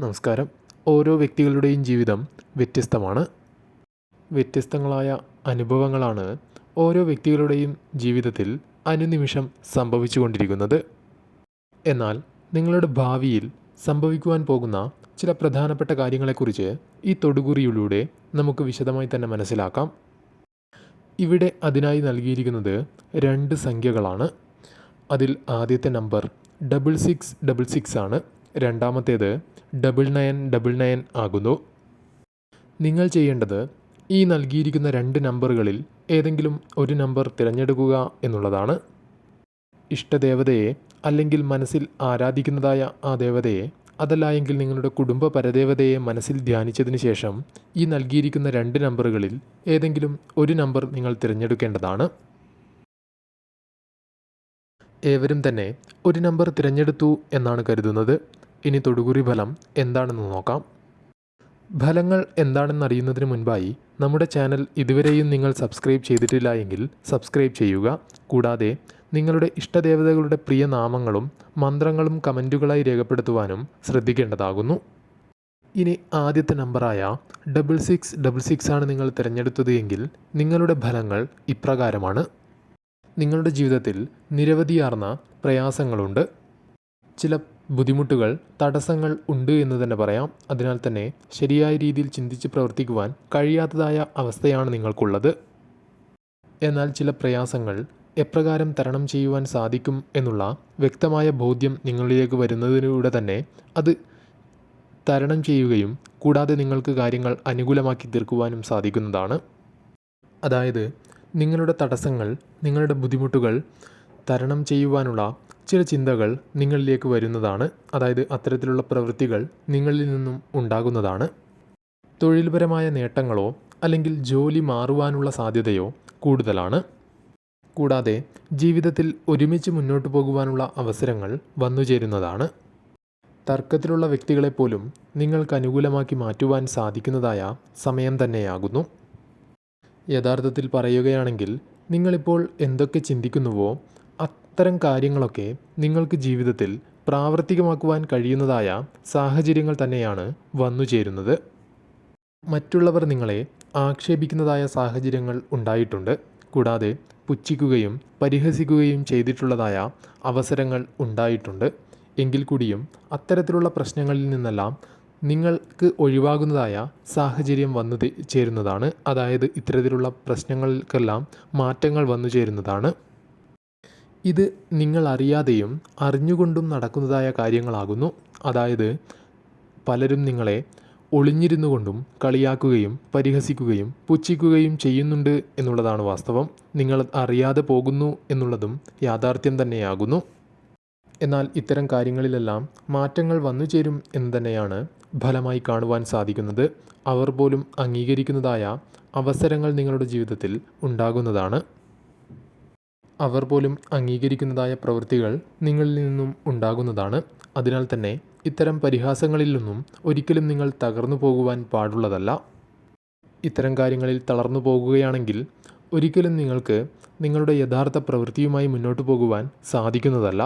നമസ്കാരം. ഓരോ വ്യക്തികളുടെയും ജീവിതം വ്യത്യസ്തമാണ്. വ്യത്യസ്തങ്ങളായ അനുഭവങ്ങളാണ് ഓരോ വ്യക്തികളുടെയും ജീവിതത്തിൽ അനുനിമിഷം സംഭവിച്ചു കൊണ്ടിരിക്കുന്നത് എന്നാൽ നിങ്ങളുടെ ഭാവിയിൽ സംഭവിക്കുവാൻ പോകുന്ന ചില പ്രധാനപ്പെട്ട കാര്യങ്ങളെക്കുറിച്ച് ഈ തൊടുകുറിയിലൂടെ നമുക്ക് വിശദമായി തന്നെ മനസ്സിലാക്കാം. ഇവിടെ അതിനായി നൽകിയിരിക്കുന്നത് രണ്ട് സംഖ്യകളാണ്. അതിൽ ആദ്യത്തെ number double six double six ആണ്. രണ്ടാമത്തേത് ഡബിൾ നയൻ ഡബിൾ നയൻ ആകുന്നു. നിങ്ങൾ ചെയ്യേണ്ടത് ഈ നൽകിയിരിക്കുന്ന രണ്ട് നമ്പറുകളിൽ ഏതെങ്കിലും ഒരു നമ്പർ തിരഞ്ഞെടുക്കുക എന്നുള്ളതാണ്. ഇഷ്ടദേവതയെ അല്ലെങ്കിൽ മനസ്സിൽ ആരാധിക്കുന്നതായ ആ ദേവതയെ അതല്ല എങ്കിൽ നിങ്ങളുടെ കുടുംബ പരദേവതയെ മനസ്സിൽ ധ്യാനിച്ചതിന് ശേഷം ഈ നൽകിയിരിക്കുന്ന രണ്ട് നമ്പറുകളിൽ ഏതെങ്കിലും ഒരു നമ്പർ നിങ്ങൾ തിരഞ്ഞെടുക്കേണ്ടതാണ്. ഏവരും തന്നെ ഒരു നമ്പർ തിരഞ്ഞെടുത്തു എന്നാണ് കരുതുന്നത്. ഇനി തൊടുകുറി ഫലം എന്താണെന്ന് നോക്കാം. ഫലങ്ങൾ എന്താണെന്ന് എന്താണെന്നറിയുന്നതിന് മുൻപായി നമ്മുടെ ചാനൽ ഇതുവരെയും നിങ്ങൾ സബ്സ്ക്രൈബ് ചെയ്തിട്ടില്ല എങ്കിൽ സബ്സ്ക്രൈബ് ചെയ്യുക. കൂടാതെ നിങ്ങളുടെ ഇഷ്ടദേവതകളുടെ പ്രിയ നാമങ്ങളും മന്ത്രങ്ങളും കമന്റുകളായി രേഖപ്പെടുത്തുവാനും ശ്രദ്ധിക്കേണ്ടതാകുന്നു. ഇനി ആദ്യത്തെ നമ്പറായ ഡബിൾ സിക്സ് ഡബിൾ സിക്സ് ആണ് നിങ്ങൾ തിരഞ്ഞെടുത്തത് എങ്കിൽ നിങ്ങളുടെ ഫലങ്ങൾ ഇപ്രകാരമാണ്. നിങ്ങളുടെ ജീവിതത്തിൽ നിരവധിയാർന്ന പ്രയാസങ്ങളുണ്ട്. ചില ബുദ്ധിമുട്ടുകൾ തടസ്സങ്ങൾ ഉണ്ട് എന്ന് തന്നെ പറയാം. അതിനാൽ തന്നെ ശരിയായ രീതിയിൽ ചിന്തിച്ച് പ്രവർത്തിക്കുവാൻ കഴിയാത്തതായ അവസ്ഥയാണ് നിങ്ങൾക്കുള്ളത്. എന്നാൽ ചില പ്രയാസങ്ങൾ എപ്രകാരം തരണം ചെയ്യുവാൻ സാധിക്കും എന്നുള്ള വ്യക്തമായ ബോധ്യം നിങ്ങളിലേക്ക് വരുന്നതിലൂടെ തന്നെ അത് തരണം ചെയ്യുകയും കൂടാതെ നിങ്ങൾക്ക് കാര്യങ്ങൾ അനുകൂലമാക്കി തീർക്കുവാനും സാധിക്കുന്നതാണ്. അതായത് നിങ്ങളുടെ തടസ്സങ്ങൾ നിങ്ങളുടെ ബുദ്ധിമുട്ടുകൾ തരണം ചെയ്യുവാനുള്ള ചില ചിന്തകൾ നിങ്ങളിലേക്ക് വരുന്നതാണ്. അതായത് അത്തരത്തിലുള്ള പ്രവൃത്തികൾ നിങ്ങളിൽ നിന്നും ഉണ്ടാകുന്നതാണ്. തൊഴിൽപരമായ നേട്ടങ്ങളോ അല്ലെങ്കിൽ ജോലി മാറുവാനുള്ള സാധ്യതയോ കൂടുതലാണ്. കൂടാതെ ജീവിതത്തിൽ ഒരുമിച്ച് മുന്നോട്ട് പോകുവാനുള്ള അവസരങ്ങൾ വന്നുചേരുന്നതാണ് തർക്കത്തിലുള്ള വ്യക്തികളെപ്പോലും നിങ്ങൾക്ക് അനുകൂലമാക്കി മാറ്റുവാൻ സാധിക്കുന്നതായ സമയം തന്നെയാകുന്നു. യഥാർത്ഥത്തിൽ പറയുകയാണെങ്കിൽ നിങ്ങളിപ്പോൾ എന്തൊക്കെ ചിന്തിക്കുന്നുവോ അത്തരം കാര്യങ്ങളൊക്കെ നിങ്ങൾക്ക് ജീവിതത്തിൽ പ്രാവർത്തികമാക്കുവാൻ കഴിയുന്നതായ സാഹചര്യങ്ങൾ തന്നെയാണ് വന്നുചേരുന്നത് മറ്റുള്ളവർ നിങ്ങളെ ആക്ഷേപിക്കുന്നതായ സാഹചര്യങ്ങൾ ഉണ്ടായിട്ടുണ്ട്. കൂടാതെ പുച്ഛിക്കുകയും പരിഹസിക്കുകയും ചെയ്തിട്ടുള്ളതായ അവസരങ്ങൾ ഉണ്ടായിട്ടുണ്ട്. എങ്കിൽ കൂടിയും അത്തരത്തിലുള്ള പ്രശ്നങ്ങളിൽ നിന്നെല്ലാം നിങ്ങൾക്ക് ഒഴിവാകുന്നതായ സാഹചര്യം വന്നു ചേരുന്നതാണ്. അതായത് ഇത്തരത്തിലുള്ള പ്രശ്നങ്ങൾക്കെല്ലാം മാറ്റങ്ങൾ വന്നു ചേരുന്നതാണ്. ഇത് നിങ്ങൾ അറിയാതെയും അറിഞ്ഞുകൊണ്ടും നടക്കുന്നതായ കാര്യങ്ങളാകുന്നു. അതായത് പലരും നിങ്ങളെ ഒളിഞ്ഞിരുന്നു കൊണ്ടും കളിയാക്കുകയും പരിഹസിക്കുകയും പുച്ഛിക്കുകയും ചെയ്യുന്നുണ്ട് എന്നുള്ളതാണ് വാസ്തവം. നിങ്ങൾ അറിയാതെ പോകുന്നു എന്നുള്ളതും യാഥാർത്ഥ്യം തന്നെയാകുന്നു. എന്നാൽ ഇത്തരം കാര്യങ്ങളിലെല്ലാം മാറ്റങ്ങൾ വന്നു ചേരും എന്ന് തന്നെയാണ് ഫലമായി കാണുവാൻ സാധിക്കുന്നത്. അവർ പോലും അംഗീകരിക്കുന്നതായ അവസരങ്ങൾ നിങ്ങളുടെ ജീവിതത്തിൽ ഉണ്ടാകുന്നതാണ്. അവർ പോലും അംഗീകരിക്കുന്നതായ പ്രവൃത്തികൾ നിങ്ങളിൽ നിന്നും ഉണ്ടാകുന്നതാണ്. അതിനാൽ തന്നെ ഇത്തരം പരിഹാസങ്ങളിൽ നിന്നും ഒരിക്കലും നിങ്ങൾ തകർന്നു പോകുവാൻ പാടുള്ളതല്ല. ഇത്തരം കാര്യങ്ങളിൽ തളർന്നു പോകുകയാണെങ്കിൽ ഒരിക്കലും നിങ്ങൾക്ക് നിങ്ങളുടെ യഥാർത്ഥ പ്രവൃത്തിയുമായി മുന്നോട്ട് പോകുവാൻ സാധിക്കുന്നതല്ല.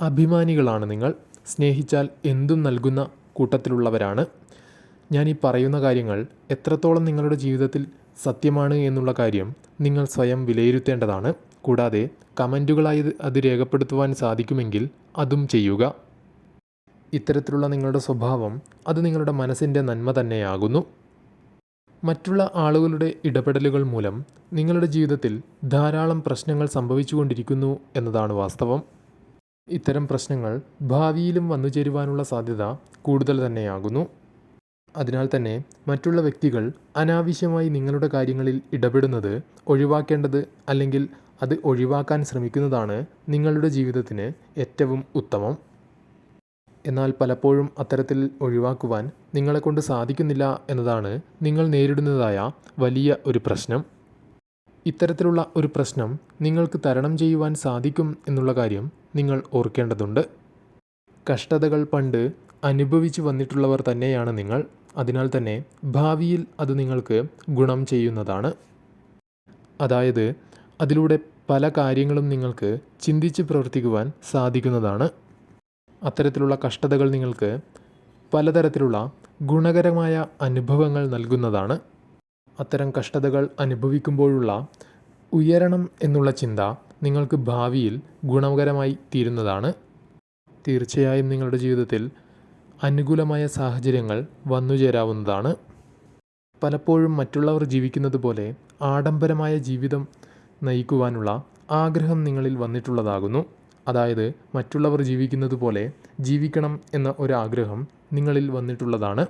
അഭിമാനികളാണ് നിങ്ങൾ. സ്നേഹിച്ചാൽ എന്തും നൽകുന്ന കൂട്ടത്തിലുള്ളവരാണ്. ഞാൻ ഈ പറയുന്ന കാര്യങ്ങൾ എത്രത്തോളം നിങ്ങളുടെ ജീവിതത്തിൽ സത്യമാണ് എന്നുള്ള കാര്യം നിങ്ങൾ സ്വയം വിലയിരുത്തേണ്ടതാണ്. കൂടാതെ കമന്റുകളായി അത് രേഖപ്പെടുത്തുവാൻ സാധിക്കുമെങ്കിൽ അതും ചെയ്യുക. ഇത്തരത്തിലുള്ള നിങ്ങളുടെ സ്വഭാവം അത് നിങ്ങളുടെ മനസ്സിന്റെ നന്മ തന്നെയാകുന്നു. മറ്റുള്ള ആളുകളുടെ ഇടപെടലുകൾ മൂലം നിങ്ങളുടെ ജീവിതത്തിൽ ധാരാളം പ്രശ്നങ്ങൾ സംഭവിച്ചുകൊണ്ടിരിക്കുന്നു എന്നതാണ് വാസ്തവം. ഇത്തരം പ്രശ്നങ്ങൾ ഭാവിയിലും വന്നു ചേരുവാനുള്ള സാധ്യത കൂടുതൽ തന്നെയാകുന്നു. അതിനാൽ തന്നെ മറ്റുള്ള വ്യക്തികൾ അനാവശ്യമായി നിങ്ങളുടെ കാര്യങ്ങളിൽ ഇടപെടുന്നത് ഒഴിവാക്കേണ്ടത് അല്ലെങ്കിൽ അത് ഒഴിവാക്കാൻ ശ്രമിക്കുന്നതാണ് നിങ്ങളുടെ ജീവിതത്തിന് ഏറ്റവും ഉത്തമം. എന്നാൽ പലപ്പോഴും അത്തരത്തിൽ ഒഴിവാക്കുവാൻ നിങ്ങളെക്കൊണ്ട് സാധിക്കുന്നില്ല എന്നതാണ് നിങ്ങൾ നേരിടുന്നതായ വലിയ ഒരു പ്രശ്നം. ഇത്തരത്തിലുള്ള ഒരു പ്രശ്നം നിങ്ങൾക്ക് തരണം ചെയ്യുവാൻ സാധിക്കും എന്നുള്ള കാര്യം നിങ്ങൾ ഓർക്കേണ്ടതുണ്ട്. കഷ്ടതകൾ പണ്ട് അനുഭവിച്ചു വന്നിട്ടുള്ളവർ തന്നെയാണ് നിങ്ങൾ. അതിനാൽ തന്നെ ഭാവിയിൽ അത് നിങ്ങൾക്ക് ഗുണം ചെയ്യുന്നതാണ്. അതായത് അതിലൂടെ പല കാര്യങ്ങളും നിങ്ങൾക്ക് ചിന്തിച്ച് പ്രവർത്തിക്കുവാൻ സാധിക്കുന്നതാണ്. അത്തരത്തിലുള്ള കഷ്ടതകൾ നിങ്ങൾക്ക് പലതരത്തിലുള്ള ഗുണകരമായ അനുഭവങ്ങൾ നൽകുന്നതാണ്. അത്തരം കഷ്ടതകൾ അനുഭവിക്കുമ്പോഴുള്ള ഉയരണം എന്നുള്ള ചിന്ത നിങ്ങൾക്ക് ഭാവിയിൽ ഗുണകരമായി തീരുന്നതാണ്. തീർച്ചയായും നിങ്ങളുടെ ജീവിതത്തിൽ അനുകൂലമായ സാഹചര്യങ്ങൾ വന്നുചേരാവുന്നതാണ്. പലപ്പോഴും മറ്റുള്ളവർ ജീവിക്കുന്നത് പോലെ ആഡംബരമായ ജീവിതം നയിക്കുവാനുള്ള ആഗ്രഹം നിങ്ങളിൽ വന്നിട്ടുള്ളതാകുന്നു. അതായത് മറ്റുള്ളവർ ജീവിക്കുന്നത് പോലെ ജീവിക്കണം എന്ന ഒരു ആഗ്രഹം നിങ്ങളിൽ വന്നിട്ടുള്ളതാണ്.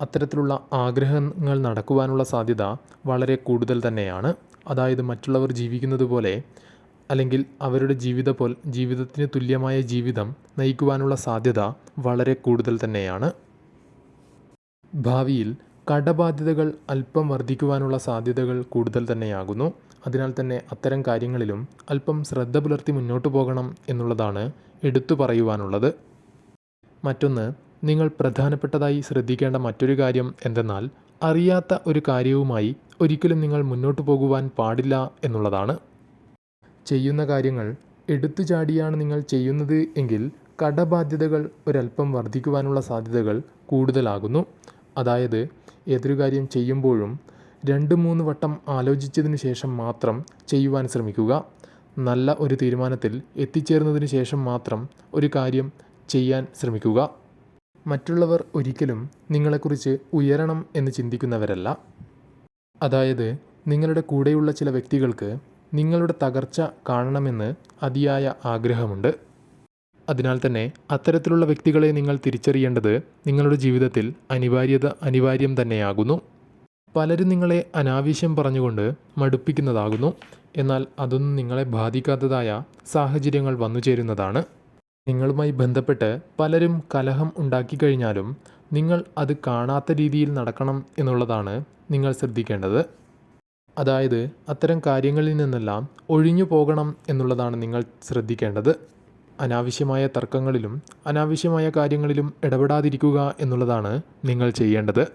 അത്തരത്തിലുള്ള ആഗ്രഹങ്ങൾ നടക്കുവാനുള്ള സാധ്യത വളരെ കൂടുതൽ തന്നെയാണ്. അതായത് മറ്റുള്ളവർ ജീവിക്കുന്നത് പോലെ അല്ലെങ്കിൽ അവരുടെ ജീവിത പോൽ ജീവിതത്തിന് തുല്യമായ ജീവിതം നയിക്കുവാനുള്ള സാധ്യത വളരെ കൂടുതൽ തന്നെയാണ്. ഭാവിയിൽ കടബാധ്യതകൾ അല്പം വർദ്ധിക്കുവാനുള്ള സാധ്യതകൾ കൂടുതൽ തന്നെയാകുന്നു. അതിനാൽ തന്നെ അത്തരം കാര്യങ്ങളിലും അല്പം ശ്രദ്ധ പുലർത്തി മുന്നോട്ട് പോകണം എന്നുള്ളതാണ് എടുത്തു പറയുവാനുള്ളത്. മറ്റൊന്ന് നിങ്ങൾ പ്രധാനപ്പെട്ടതായി ശ്രദ്ധിക്കേണ്ട മറ്റൊരു കാര്യം എന്തെന്നാൽ അറിയാത്ത ഒരു കാര്യവുമായി ഒരിക്കലും നിങ്ങൾ മുന്നോട്ട് പോകുവാൻ പാടില്ല എന്നുള്ളതാണ്. ചെയ്യുന്ന കാര്യങ്ങൾ എടുത്തു ചാടിയാണ് നിങ്ങൾ ചെയ്യുന്നത് എങ്കിൽ കടബാധ്യതകൾ ഒരല്പം വർദ്ധിക്കുവാനുള്ള സാധ്യതകൾ കൂടുതലാകുന്നു. അതായത് ഏതൊരു കാര്യം ചെയ്യുമ്പോഴും രണ്ട് മൂന്ന് വട്ടം ആലോചിച്ചതിന് ശേഷം മാത്രം ചെയ്യുവാൻ ശ്രമിക്കുക. നല്ല ഒരു തീരുമാനത്തിൽ എത്തിച്ചേർന്നതിന് ശേഷം മാത്രം ഒരു കാര്യം ചെയ്യാൻ ശ്രമിക്കുക. മറ്റുള്ളവർ ഒരിക്കലും നിങ്ങളെക്കുറിച്ച് ഉയരണം എന്ന് ചിന്തിക്കുന്നവരല്ല. അതായത് നിങ്ങളുടെ കൂടെയുള്ള ചില വ്യക്തികൾക്ക് നിങ്ങളുടെ തകർച്ച കാണണമെന്ന് അതിയായ ആഗ്രഹമുണ്ട്. അതിനാൽ തന്നെ അത്തരത്തിലുള്ള വ്യക്തികളെ നിങ്ങൾ തിരിച്ചറിയേണ്ടത് നിങ്ങളുടെ ജീവിതത്തിൽ അനിവാര്യത അനിവാര്യം തന്നെയാകുന്നു. പലരും നിങ്ങളെ അനാവശ്യം പറഞ്ഞുകൊണ്ട് മടുപ്പിക്കുന്നതാകുന്നു. എന്നാൽ അതൊന്നും നിങ്ങളെ ബാധിക്കാത്തതായ സാഹചര്യങ്ങൾ വന്നു ചേരുന്നതാണ്. നിങ്ങളുമായി ബന്ധപ്പെട്ട് പലരും കലഹം ഉണ്ടാക്കിക്കഴിഞ്ഞാലും നിങ്ങൾ അത് കാണാത്ത രീതിയിൽ നടക്കണം എന്നുള്ളതാണ് നിങ്ങൾ ശ്രദ്ധിക്കേണ്ടത്. അതായത് അത്തരം കാര്യങ്ങളിൽ നിന്നെല്ലാം ഒഴിഞ്ഞു പോകണം എന്നുള്ളതാണ് നിങ്ങൾ ശ്രദ്ധിക്കേണ്ടത്. അനാവശ്യമായ തർക്കങ്ങളിലും അനാവശ്യമായ കാര്യങ്ങളിലും ഇടപെടാതിരിക്കുക എന്നുള്ളതാണ് നിങ്ങൾ ചെയ്യേണ്ടത്.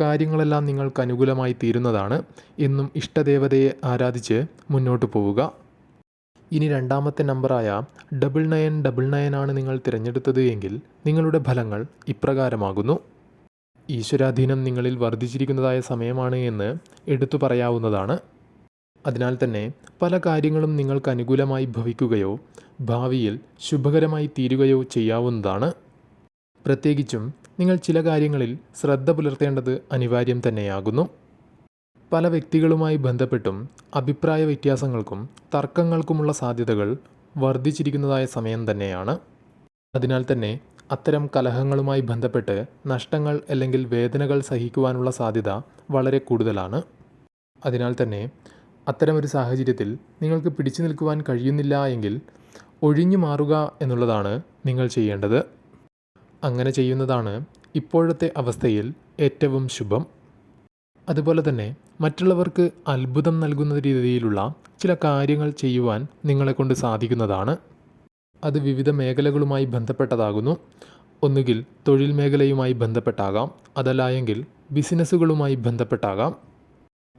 കാര്യങ്ങളെല്ലാം നിങ്ങൾക്ക് അനുകൂലമായി തീരുന്നതാണ്. എന്നും ഇഷ്ടദേവതയെ ആരാധിച്ച് മുന്നോട്ട് പോവുക. ഇനി രണ്ടാമത്തെ നമ്പറായ ഡബിൾ നയൻ ഡബിൾ നയൻ ആണ് നിങ്ങൾ തിരഞ്ഞെടുത്തത് എങ്കിൽ നിങ്ങളുടെ ഫലങ്ങൾ ഇപ്രകാരമാകുന്നു. ഈശ്വരാധീനം നിങ്ങളിൽ വർദ്ധിച്ചിരിക്കുന്നതായ സമയമാണ് എന്ന് എടുത്തു പറയാവുന്നതാണ്. അതിനാൽ തന്നെ പല കാര്യങ്ങളും നിങ്ങൾക്ക് അനുകൂലമായി ഭവിക്കുകയോ ഭാവിയിൽ ശുഭകരമായി തീരുകയോ ചെയ്യാവുന്നതാണ്. പ്രത്യേകിച്ചും നിങ്ങൾ ചില കാര്യങ്ങളിൽ ശ്രദ്ധ പുലർത്തേണ്ടത് അനിവാര്യം തന്നെയാകുന്നു. പല വ്യക്തികളുമായി ബന്ധപ്പെട്ടും അഭിപ്രായ വ്യത്യാസങ്ങൾക്കും തർക്കങ്ങൾക്കുമുള്ള സാധ്യതകൾ വർദ്ധിച്ചിരിക്കുന്നതായ സമയം തന്നെയാണ്. അതിനാൽ തന്നെ അത്തരം കലഹങ്ങളുമായി ബന്ധപ്പെട്ട് നഷ്ടങ്ങൾ അല്ലെങ്കിൽ വേദനകൾ സഹിക്കുവാനുള്ള സാധ്യത വളരെ കൂടുതലാണ്. അതിനാൽ തന്നെ അത്തരമൊരു സാഹചര്യത്തിൽ നിങ്ങൾക്ക് പിടിച്ചു നിൽക്കുവാൻ കഴിയുന്നില്ല എങ്കിൽ ഒഴിഞ്ഞു മാറുക എന്നുള്ളതാണ് നിങ്ങൾ ചെയ്യേണ്ടത്. അങ്ങനെ ചെയ്യുന്നതാണ് ഇപ്പോഴത്തെ അവസ്ഥയിൽ ഏറ്റവും ശുഭം. അതുപോലെ തന്നെ മറ്റുള്ളവർക്ക് അത്ഭുതം നൽകുന്ന രീതിയിലുള്ള ചില കാര്യങ്ങൾ ചെയ്യുവാൻ നിങ്ങളെക്കൊണ്ട് സാധിക്കുന്നതാണ്. അത് വിവിധ മേഖലകളുമായി ബന്ധപ്പെട്ടതാകുന്നു. ഒന്നുകിൽ തൊഴിൽ മേഖലയുമായി ബന്ധപ്പെട്ടാകാം അതല്ല എങ്കിൽ ബിസിനസ്സുകളുമായി ബന്ധപ്പെട്ടാകാം.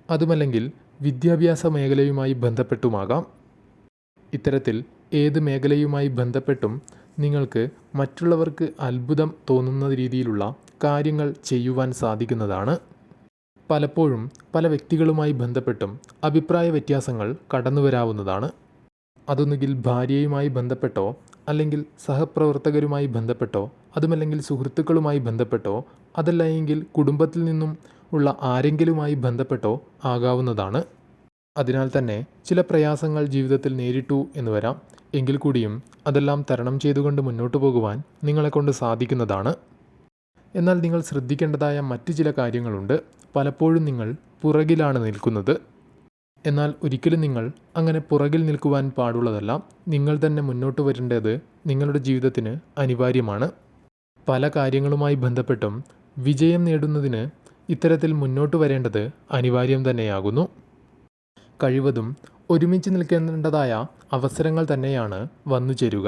അതുമല്ലെങ്കിൽ വിദ്യാഭ്യാസ മേഖലയുമായി ബന്ധപ്പെട്ടുമാകാം. ഇത്തരത്തിൽ ഏത് മേഖലയുമായി ബന്ധപ്പെട്ടും നിങ്ങൾക്ക് മറ്റുള്ളവർക്ക് അത്ഭുതം തോന്നുന്ന രീതിയിലുള്ള കാര്യങ്ങൾ ചെയ്യുവാൻ സാധിക്കുന്നതാണ്. പലപ്പോഴും പല വ്യക്തികളുമായി ബന്ധപ്പെട്ടും അഭിപ്രായ വ്യത്യാസങ്ങൾ കടന്നു വരാവുന്നതാണ് അതൊന്നുകിൽ ഭാര്യയുമായി ബന്ധപ്പെട്ടോ അല്ലെങ്കിൽ സഹപ്രവർത്തകരുമായി ബന്ധപ്പെട്ടോ അതുമല്ലെങ്കിൽ സുഹൃത്തുക്കളുമായി ബന്ധപ്പെട്ടോ അതല്ല എങ്കിൽ കുടുംബത്തിൽ നിന്നും ഉള്ള ആരെങ്കിലുമായി ബന്ധപ്പെട്ടോ ആകാവുന്നതാണ്. അതിനാൽ തന്നെ ചില പ്രയാസങ്ങൾ ജീവിതത്തിൽ നേരിട്ടു എന്ന് വരാം. എങ്കിൽ കൂടിയും അതെല്ലാം തരണം ചെയ്തുകൊണ്ട് മുന്നോട്ട് പോകുവാൻ നിങ്ങളെക്കൊണ്ട് സാധിക്കുന്നതാണ്. എന്നാൽ നിങ്ങൾ ശ്രദ്ധിക്കേണ്ടതായ മറ്റു ചില കാര്യങ്ങളുണ്ട്. പലപ്പോഴും നിങ്ങൾ പുറകിലാണ് നിൽക്കുന്നത്. എന്നാൽ ഒരിക്കലും നിങ്ങൾ അങ്ങനെ പുറകിൽ നിൽക്കുവാൻ പാടുള്ളതല്ല. നിങ്ങൾ തന്നെ മുന്നോട്ട് വരേണ്ടത് നിങ്ങളുടെ ജീവിതത്തിന് അനിവാര്യമാണ്. പല കാര്യങ്ങളുമായി ബന്ധപ്പെട്ടും വിജയം നേടുന്നതിന് ഇത്തരത്തിൽ മുന്നോട്ട് വരേണ്ടത് അനിവാര്യം തന്നെയാകുന്നു. കഴിവതും ഒരുമിച്ച് നിൽക്കേണ്ടതായ അവസരങ്ങൾ തന്നെയാണ് വന്നു ചേരുക.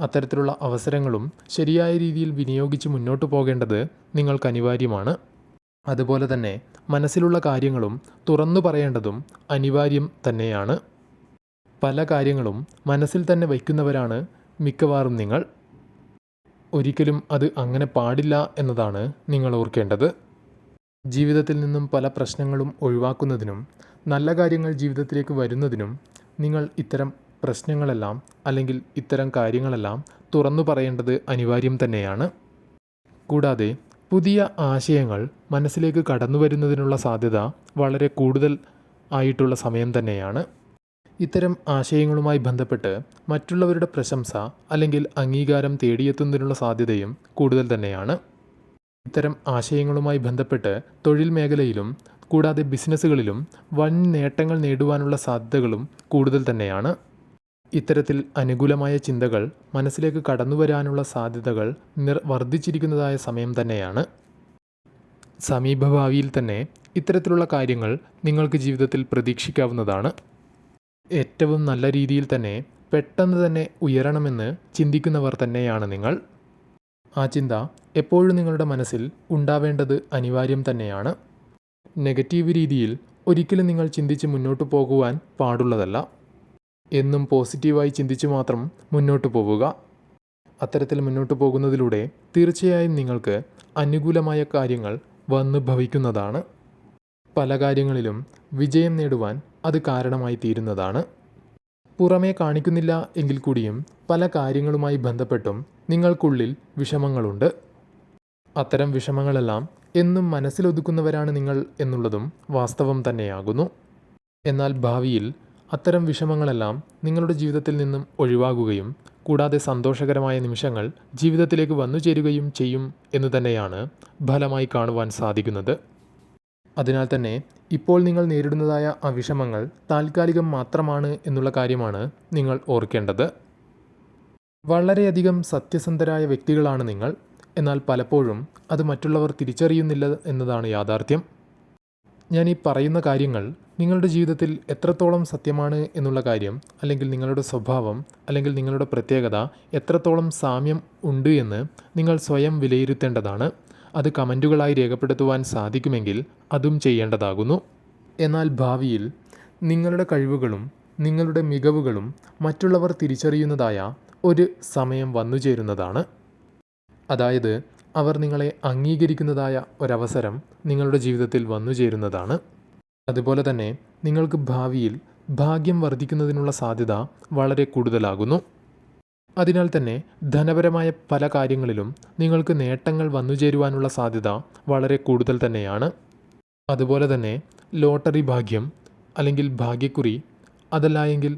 അത്തരത്തിലുള്ള അവസരങ്ങളും ശരിയായ രീതിയിൽ വിനിയോഗിച്ച് മുന്നോട്ട് പോകേണ്ടത് നിങ്ങൾക്ക് അനിവാര്യമാണ്. അതുപോലെ തന്നെ മനസ്സിലുള്ള കാര്യങ്ങളും തുറന്നു പറയേണ്ടതും അനിവാര്യം തന്നെയാണ്. പല കാര്യങ്ങളും മനസ്സിൽ തന്നെ വയ്ക്കുന്നവരാണ് മിക്കവാറും നിങ്ങൾ. ഒരിക്കലും അത് അങ്ങനെ പാടില്ല എന്നതാണ് നിങ്ങൾ ഓർക്കേണ്ടത്. ജീവിതത്തിൽ നിന്നും പല പ്രശ്നങ്ങളും ഒഴിവാക്കുന്നതിനും നല്ല കാര്യങ്ങൾ ജീവിതത്തിലേക്ക് വരുന്നതിനും നിങ്ങൾ ഇത്തരം പ്രശ്നങ്ങളെല്ലാം അല്ലെങ്കിൽ ഇത്തരം കാര്യങ്ങളെല്ലാം തുറന്നു പറയേണ്ടത് അനിവാര്യം തന്നെയാണ്. കൂടാതെ പുതിയ ആശയങ്ങൾ മനസ്സിലേക്ക് കടന്നു വരുന്നതിനുള്ള സാധ്യത വളരെ കൂടുതൽ ആയിട്ടുള്ള സമയം തന്നെയാണ്. ഇത്തരം ആശയങ്ങളുമായി ബന്ധപ്പെട്ട് മറ്റുള്ളവരുടെ പ്രശംസ അല്ലെങ്കിൽ അംഗീകാരം തേടിയെത്തുന്നതിനുള്ള സാധ്യതയും കൂടുതൽ തന്നെയാണ്. ഇത്തരം ആശയങ്ങളുമായി ബന്ധപ്പെട്ട് തൊഴിൽ മേഖലയിലും കൂടാതെ ബിസിനസ്സുകളിലും വൻ നേട്ടങ്ങൾ നേടുവാനുള്ള സാധ്യതകളും കൂടുതൽ തന്നെയാണ്. ഇത്തരത്തിൽ അനുകൂലമായ ചിന്തകൾ മനസ്സിലേക്ക് കടന്നു വരാനുള്ള സാധ്യതകൾ നിർ വർദ്ധിച്ചിരിക്കുന്നതായ സമയം തന്നെയാണ്. സമീപഭാവിയിൽ തന്നെ ഇത്തരത്തിലുള്ള കാര്യങ്ങൾ നിങ്ങൾക്ക് ജീവിതത്തിൽ പ്രതീക്ഷിക്കാവുന്നതാണ്. ഏറ്റവും നല്ല രീതിയിൽ തന്നെ പെട്ടെന്ന് തന്നെ ഉയരണമെന്ന് ചിന്തിക്കുന്നവർ തന്നെയാണ് നിങ്ങൾ. ആ ചിന്ത എപ്പോഴും നിങ്ങളുടെ മനസ്സിൽ ഉണ്ടാവേണ്ടത് അനിവാര്യം തന്നെയാണ്. നെഗറ്റീവ് രീതിയിൽ ഒരിക്കലും നിങ്ങൾ ചിന്തിച്ച് മുന്നോട്ട് പോകുവാൻ പാടുള്ളതല്ല. എന്നും പോസിറ്റീവായി ചിന്തിച്ചു മാത്രം മുന്നോട്ട് പോവുക. അത്തരത്തിൽ മുന്നോട്ട് പോകുന്നതിലൂടെ തീർച്ചയായും നിങ്ങൾക്ക് അനുകൂലമായ കാര്യങ്ങൾ വന്നു ഭവിക്കുന്നതാണ്. പല കാര്യങ്ങളിലും വിജയം നേടുവാൻ അത് കാരണമായി തീരുന്നതാണ്. പുറമേ കാണിക്കുന്നില്ല എങ്കിൽ കൂടിയും പല കാര്യങ്ങളുമായി ബന്ധപ്പെട്ടും നിങ്ങൾക്കുള്ളിൽ വിഷമങ്ങളുണ്ട്. അത്തരം വിഷമങ്ങളെല്ലാം എന്നും മനസ്സിലൊതുക്കുന്നവരാണ് നിങ്ങൾ എന്നുള്ളതും വാസ്തവം തന്നെയാകുന്നു. എന്നാൽ ഭാവിയിൽ അത്തരം വിഷമങ്ങളെല്ലാം നിങ്ങളുടെ ജീവിതത്തിൽ നിന്നും ഒഴിവാകുകയും കൂടാതെ സന്തോഷകരമായ നിമിഷങ്ങൾ ജീവിതത്തിലേക്ക് വന്നു ചേരുകയും ചെയ്യും എന്ന് തന്നെയാണ് ഫലമായി കാണുവാൻ സാധിക്കുന്നത്. അതിനാൽ തന്നെ ഇപ്പോൾ നിങ്ങൾ നേരിടുന്നതായ ആ വിഷമങ്ങൾ താൽക്കാലികം മാത്രമാണ് എന്നുള്ള കാര്യമാണ് നിങ്ങൾ ഓർക്കേണ്ടത്. വളരെയധികം സത്യസന്ധരായ വ്യക്തികളാണ് നിങ്ങൾ. എന്നാൽ പലപ്പോഴും അത് മറ്റുള്ളവർ തിരിച്ചറിയുന്നില്ല എന്നതാണ് യാഥാർത്ഥ്യം. ഞാൻ ഈ പറയുന്ന കാര്യങ്ങൾ നിങ്ങളുടെ ജീവിതത്തിൽ എത്രത്തോളം സത്യമാണ് എന്നുള്ള കാര്യം അല്ലെങ്കിൽ നിങ്ങളുടെ സ്വഭാവം അല്ലെങ്കിൽ നിങ്ങളുടെ പ്രത്യേകത എത്രത്തോളം സാമ്യം ഉണ്ട് എന്ന് നിങ്ങൾ സ്വയം വിലയിരുത്തേണ്ടതാണ്. അത് കമന്റുകളായി രേഖപ്പെടുത്തുവാൻ സാധിക്കുമെങ്കിൽ അതും ചെയ്യേണ്ടതാകുന്നു. എന്നാൽ ഭാവിയിൽ നിങ്ങളുടെ കഴിവുകളും നിങ്ങളുടെ മികവുകളും മറ്റുള്ളവർ തിരിച്ചറിയുന്നതായ ഒരു സമയം വന്നു ചേരുന്നതാണ്. അതായത് അവർ നിങ്ങളെ അംഗീകരിക്കുന്നതായ ഒരവസരം നിങ്ങളുടെ ജീവിതത്തിൽ വന്നു ചേരുന്നതാണ്. അതുപോലെ തന്നെ നിങ്ങൾക്ക് ഭാവിയിൽ ഭാഗ്യം വർദ്ധിക്കുന്നതിനുള്ള സാധ്യത വളരെ കൂടുതലാകുന്നു. അതിനാൽ തന്നെ ധനപരമായ പല കാര്യങ്ങളിലും നിങ്ങൾക്ക് നേട്ടങ്ങൾ വന്നു ചേരുവാനുള്ള സാധ്യത വളരെ കൂടുതൽ തന്നെയാണ്. അതുപോലെ തന്നെ ലോട്ടറി ഭാഗ്യം അല്ലെങ്കിൽ ഭാഗ്യക്കുറി അതല്ല എങ്കിൽ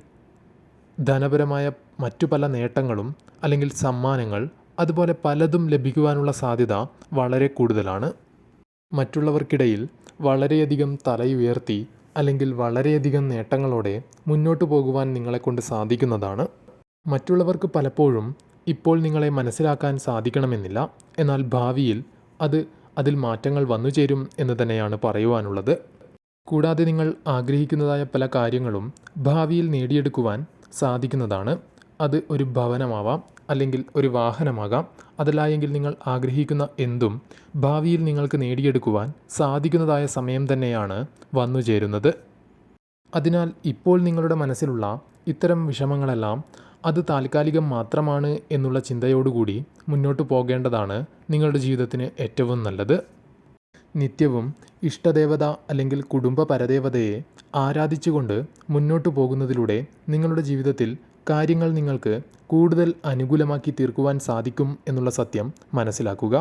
ധനപരമായ മറ്റു പല നേട്ടങ്ങളും അല്ലെങ്കിൽ സമ്മാനങ്ങൾ അതുപോലെ പലതും ലഭിക്കുവാനുള്ള സാധ്യത വളരെ കൂടുതലാണ്. മറ്റുള്ളവർക്കിടയിൽ വളരെയധികം തലയുയർത്തി അല്ലെങ്കിൽ വളരെയധികം നേട്ടങ്ങളോടെ മുന്നോട്ട് പോകുവാൻ നിങ്ങളെക്കൊണ്ട് സാധിക്കുന്നതാണ്. മറ്റുള്ളവർക്ക് പലപ്പോഴും ഇപ്പോൾ നിങ്ങളെ മനസ്സിലാക്കാൻ സാധിക്കണമെന്നില്ല. എന്നാൽ ഭാവിയിൽ അത് അതിൽ മാറ്റങ്ങൾ വന്നു ചേരും എന്ന് തന്നെയാണ് പറയുവാനുള്ളത്. കൂടാതെ നിങ്ങൾ ആഗ്രഹിക്കുന്നതായ പല കാര്യങ്ങളും ഭാവിയിൽ നേടിയെടുക്കുവാൻ സാധിക്കുന്നതാണ്. അത് ഒരു ഭവനമാവാം. അല്ലെങ്കിൽ ഒരു വാഹനമാകാം. അതല്ലായെങ്കിൽ നിങ്ങൾ ആഗ്രഹിക്കുന്ന എന്തും ഭാവിയിൽ നിങ്ങൾക്ക് നേടിയെടുക്കുവാൻ സാധിക്കുന്നതായ സമയം തന്നെയാണ് വന്നു ചേരുന്നത്. അതിനാൽ ഇപ്പോൾ നിങ്ങളുടെ മനസ്സിലുള്ള ഇത്തരം വിഷമങ്ങളെല്ലാം അത് താൽക്കാലികം മാത്രമാണ് എന്നുള്ള ചിന്തയോടുകൂടി മുന്നോട്ട് പോകേണ്ടതാണ് നിങ്ങളുടെ ജീവിതത്തിന് ഏറ്റവും നല്ലത്. നിത്യവും ഇഷ്ടദേവത അല്ലെങ്കിൽ കുടുംബ പരദേവതയെ ആരാധിച്ചുകൊണ്ട് മുന്നോട്ട് പോകുന്നതിലൂടെ നിങ്ങളുടെ ജീവിതത്തിൽ കാര്യങ്ങൾ നിങ്ങൾക്ക് കൂടുതൽ അനുകൂലമാക്കി തീർക്കുവാൻ സാധിക്കും എന്നുള്ള സത്യം മനസ്സിലാക്കുക.